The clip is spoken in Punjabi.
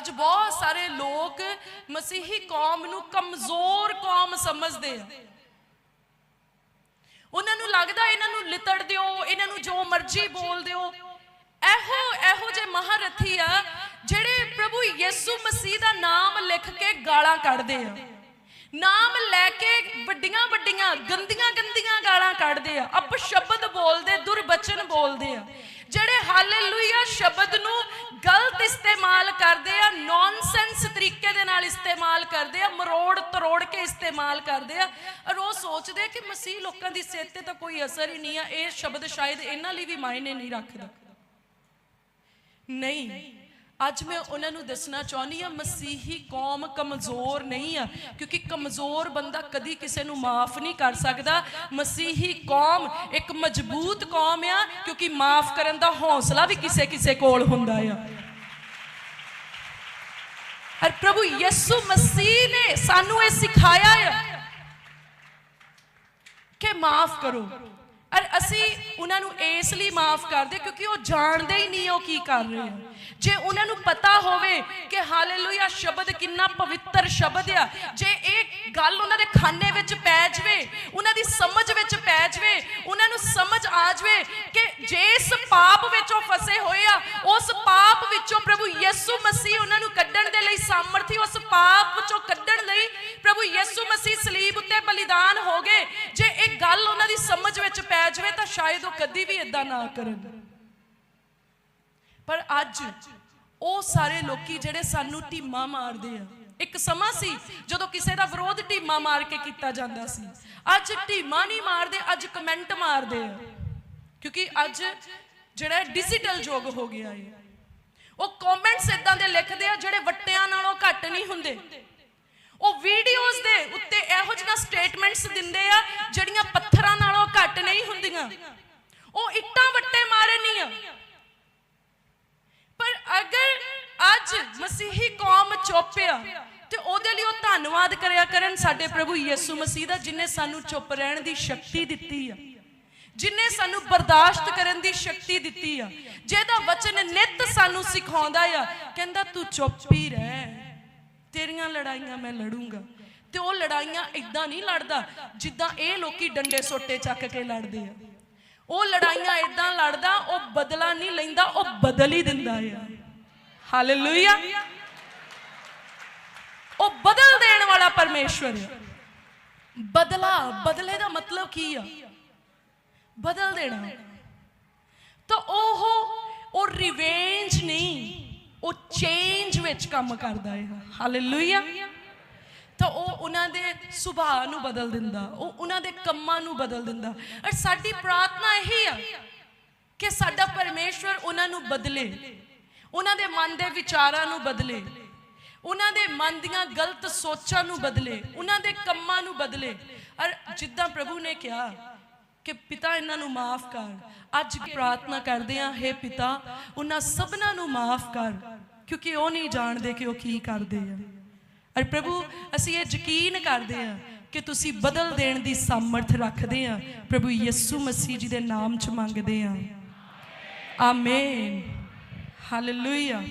ਅੱਜ ਬਹੁਤ ਸਾਰੇ ਲੋਕ ਮਸੀਹੀ ਕੌਮ ਨੂੰ ਕਮਜ਼ੋਰ ਕੌਮ ਸਮਝਦੇ ਆ। ਉਹਨਾਂ ਨੂੰ ਲੱਗਦਾ ਇਹਨਾਂ ਨੂੰ ਲਿਤੜ ਦਿਓ, ਇਹਨਾਂ ਨੂੰ ਜੋ ਮਰਜ਼ੀ ਬੋਲ ਦਿਓ। ਇਹੋ ਇਹੋ ਜੇ ਮਹਾਰਥੀ ਆ ਜਿਹੜੇ ਪ੍ਰਭੂ ਯਿਸੂ ਮਸੀਹ ਦਾ ਨਾਮ ਲਿਖ ਕੇ ਗਾਲਾਂ ਕੱਢਦੇ ਆ। ਨਾਮ ਲੈ ਕੇ ਵੱਡੀਆਂ ਵੱਡੀਆਂ, ਗੰਦੀਆਂ ਗੰਦੀਆਂ ਗਾਲਾਂ ਕੱਢਦੇ ਆ। ਅਪਸ਼ਬਦ ਬੋਲਦੇ ਦੁਰਬਚਨ ਬੋਲਦੇ ਆ। ਜਿਹੜੇ ਹਾਲੇਲੂਇਆ ਸ਼ਬਦ ਨੂੰ ਇਸਤੇਮਾਲ ਕਰਦੇ ਆ ਨੌਨਸੈਂਸ ਤਰੀਕੇ ਦੇ ਨਾਲ ਇਸਤੇਮਾਲ ਕਰਦੇ ਆ, ਮਰੋੜ ਤਰੋੜ ਕੇ ਇਸਤੇਮਾਲ ਕਰਦੇ ਆ। ਔਰ ਉਹ ਸੋਚਦੇ ਕਿ ਮਸੀਹ ਲੋਕਾਂ ਦੀ ਸਿਹਤ ਤੇ ਤਾਂ ਕੋਈ ਅਸਰ ਹੀ ਨਹੀਂ ਆ, ਇਹ ਸ਼ਬਦ ਸ਼ਾਇਦ ਇਹਨਾਂ ਲਈ ਵੀ ਮਾਇਨੇ ਨਹੀਂ ਰੱਖਦਾ। ਨਹੀਂ, ਅੱਜ ਮੈਂ ਉਹਨਾਂ ਨੂੰ ਦੱਸਣਾ ਚਾਹੁੰਦੀ ਆ ਮਸੀਹੀ ਕੌਮ ਕਮਜ਼ੋਰ ਨਹੀਂ ਆ, ਕਿਉਂਕਿ ਕਮਜ਼ੋਰ ਬੰਦਾ ਕਦੀ ਕਿਸੇ ਨੂੰ ਮਾਫ ਨਹੀਂ ਕਰ ਸਕਦਾ। ਮਸੀਹੀ ਕੌਮ ਇੱਕ ਮਜ਼ਬੂਤ ਕੌਮ ਆ, ਕਿਉਂਕਿ ਮਾਫ ਕਰਨ ਦਾ ਹੌਸਲਾ ਵੀ ਕਿਸੇ ਕਿਸੇ ਕੋਲ ਹੁੰਦਾ ਆ। ਔਰ ਪ੍ਰਭੂ ਯਿਸੂ ਮਸੀਹ ਨੇ ਸਾਨੂੰ ਇਹ ਸਿਖਾਇਆ ਆ ਕਿ ਮਾਫ ਕਰੋ। ਔਰ ਅਸੀਂ ਉਹਨਾਂ ਨੂੰ ਇਸ ਲਈ ਮਾਫ ਕਰਦੇ ਕਿਉਂਕਿ ਉਹ ਜਾਣਦੇ ਹੀ ਨਹੀਂ ਉਹ ਕੀ ਕਰ ਰਹੇ ਆ। ਜੇ ਉਹਨਾਂ ਨੂੰ ਪਤਾ ਹੋਵੇ ਕਿ ਹਾਲੇਲੂਇਆ ਸ਼ਬਦ ਕਿੰਨਾ ਪਵਿੱਤਰ ਸ਼ਬਦ ਆ, ਜੇ ਇਹ ਗੱਲ ਉਹਨਾਂ ਦੇ ਖਾਨੇ ਵਿੱਚ ਪੈ ਜਵੇ, ਉਹਨਾਂ ਦੀ ਸਮਝ ਵਿੱਚ ਪੈ ਜਵੇ, ਉਹਨਾਂ ਨੂੰ ਸਮਝ ਆ ਜਵੇ ਕਿ ਜੇ ਪਾਪ ਵਿੱਚ ਉਹ ਫਸੇ ਹੋਏ ਆ, ਉਸ ਪਾਪ ਵਿੱਚੋਂ ਪ੍ਰਭੂ ਯਿਸੂ ਮਸੀਹ ਉਹਨਾਂ ਨੂੰ ਕੱਢਣ ਦੇ ਲਈ ਸਾਮਰਥੀ, ਉਸ ਪਾਪ ਵਿੱਚੋਂ ਕੱਢਣ ਲਈ ਪ੍ਰਭੂ ਯਿਸੂ ਮਸੀਹ ਸਲੀਬ ਉੱਤੇ ਬਲੀਦਾਨ ਹੋ ਗਏ। ਜੇ ਇਹ ਗੱਲ ਉਹਨਾਂ ਦੀ ਸਮਝ ਵਿੱਚ ਪੈ ਜਾਵੇ ਤਾਂ ਸ਼ਾਇਦ ਉਹ ਕਦੀ ਵੀ ਇਦਾਂ ਨਾ ਕਰਨ। ਪਰ ਅੱਜ ਉਹ ਸਾਰੇ ਲੋਕੀ ਜਿਹੜੇ ਸਾਨੂੰ ਢੀਮਾ ਮਾਰਦੇ ਆ, ਇੱਕ ਸਮਾਂ ਸੀ ਜਦੋਂ ਕਿਸੇ ਦਾ ਵਿਰੋਧ ਢੀਮਾ ਮਾਰ ਕੇ ਕੀਤਾ ਜਾਂਦਾ ਸੀ। ਅੱਜ ਢੀਮਾ ਨਹੀਂ ਮਾਰਦੇ, ਅੱਜ ਕਮੈਂਟ ਮਾਰਦੇ ਆ। ਕਿਉਂਕਿ ਅੱਜ ਜਿਹੜਾ ਡਿਜੀਟਲ ਯੁੱਗ ਹੋ ਗਿਆ ਹੈ, ਉਹ ਕਮੈਂਟਸ ਇਦਾਂ ਦੇ ਲਿਖਦੇ ਆ ਜਿਹੜੇ ਵੱਟਿਆਂ ਨਾਲੋਂ ਘੱਟ ਨਹੀਂ ਹੁੰਦੇ। ਉਹ ਵੀਡੀਓਜ਼ ਦੇ ਉੱਤੇ ਇਹੋ ਜਿਹੀਆਂ ਸਟੇਟਮੈਂਟਸ ਦਿੰਦੇ ਆ ਜਿਹੜੀਆਂ ਪੱਥਰਾਂ ਨਾਲੋਂ ਘੱਟ ਨਹੀਂ ਹੁੰਦੀਆਂ। ਉਹ ਇੱਟਾਂ ਵੱਟੇ ਮਾਰੇ ਨਹੀਂ ਆ ਪਰ ਅਗਰ ਅੱਜ ਮਸੀਹੀ ਕੌਮ ਚੁੱਪ ਆ ਤੇ ਉਹਦੇ ਲਈ ਉਹ ਧੰਨਵਾਦ ਕਰਿਆ ਕਰਨ ਸਾਡੇ ਪ੍ਰਭੂ ਯਿਸੂ ਮਸੀਹ ਦਾ, ਜਿਨੇ ਸਾਨੂੰ ਚੁੱਪ ਰਹਿਣ ਦੀ ਸ਼ਕਤੀ ਦਿੱਤੀ ਆ। ਜਿਨੇ ਸਾਨੂੰ ਬਰਦਾਸ਼ਤ ਕਰਨ ਦੀ ਸ਼ਕਤੀ ਦਿੱਤੀ ਆ, ਜਿਹਦਾ ਵਚਨ ਨਿਤ ਸਾਨੂੰ ਸਿਖਾਉਂਦਾ ਆ, ਕਹਿੰਦਾ ਤੂੰ ਚੁੱਪ ਹੀ ਰਹਿ। ਤੇਰੀਆਂ ਲੜਾਈਆਂ ਮੈਂ ਲੜੂੰਗਾ। ਤੇ ਉਹ ਲੜਾਈਆਂ ਇਦਾਂ ਨਹੀਂ ਲੜਦਾ ਜਿੱਦਾਂ ਇਹ ਲੋਕੀ ਡੰਡੇ ਸੋਟੇ ਚੱਕ ਕੇ ਲੜਦੇ ਆ। ਉਹ ਲੜਾਈਆਂ ਇਦਾਂ ਲੜਦਾ, ਉਹ ਬਦਲਾ ਨਹੀਂ ਲੈਂਦਾ, ਉਹ ਬਦਲ ਹੀ ਦਿੰਦਾ ਆ। ਹਾਲੇਲੂਇਆ ਉਹ ਬਦਲ ਦੇਣ ਵਾਲਾ ਪਰਮੇਸ਼ਵਰ ਆ। ਬਦਲਾ, ਬਦਲੇ ਦਾ ਮਤਲਬ ਕੀ ਆ? ਬਦਲ ਦੇਣਾ। ਤਾਂ ਉਹ ਉਹ ਰਿਵੈਂਜ ਨਹੀਂ, ਉਹ ਚੇਂਜ ਵਿੱਚ ਕੰਮ ਕਰਦਾ ਹੈ। ਹਾਲੇਲੂਇਆ ਤਾਂ ਉਹ ਉਹਨਾਂ ਦੇ ਸੁਭਾਅ ਨੂੰ ਬਦਲ ਦਿੰਦਾ, ਉਹ ਉਹਨਾਂ ਦੇ ਕੰਮਾਂ ਨੂੰ ਬਦਲ ਦਿੰਦਾ। ਔਰ ਸਾਡੀ ਪ੍ਰਾਰਥਨਾ ਇਹੀ ਆ ਕਿ ਸਾਡਾ ਪਰਮੇਸ਼ਵਰ ਉਹਨਾਂ ਨੂੰ ਬਦਲੇ, ਉਹਨਾਂ ਦੇ ਮਨ ਦੇ ਵਿਚਾਰਾਂ ਨੂੰ ਬਦਲੇ, ਉਹਨਾਂ ਦੇ ਮਨ ਦੀਆਂ ਗਲਤ ਸੋਚਾਂ ਨੂੰ ਬਦਲੇ, ਉਹਨਾਂ ਦੇ ਕੰਮਾਂ ਨੂੰ ਬਦਲੇ। ਔਰ ਜਿੱਦਾਂ ਪ੍ਰਭੂ ਨੇ ਕਿਹਾ ਕਿ ਪਿਤਾ ਇਹਨਾਂ ਨੂੰ ਮਾਫ ਕਰ। ਅੱਜ ਪ੍ਰਾਰਥਨਾ ਕਰਦੇ ਹਾਂ हे ਪਿਤਾ, ਉਹਨਾਂ ਸਭਨਾਂ ਨੂੰ ਮਾਫ ਕਰ, ਕਿਉਂਕਿ ਉਹ ਨਹੀਂ ਜਾਣਦੇ ਕਿ ਉਹ ਕੀ ਕਰਦੇ ਆ। ਔਰ ਪ੍ਰਭੂ, ਅਸੀਂ ਇਹ ਯਕੀਨ ਕਰਦੇ ਹਾਂ ਕਿ ਤੁਸੀਂ ਬਦਲ ਦੇਣ ਦੀ ਸਾਮਰਥ ਰੱਖਦੇ ਆ ਪ੍ਰਭੂ ਯਿਸੂ ਮਸੀਹ ਜੀ ਦੇ ਨਾਮ ਚ ਮੰਗਦੇ ਆ ਆਮੇਨ। ਹਾਲੇਲੂਇਆ।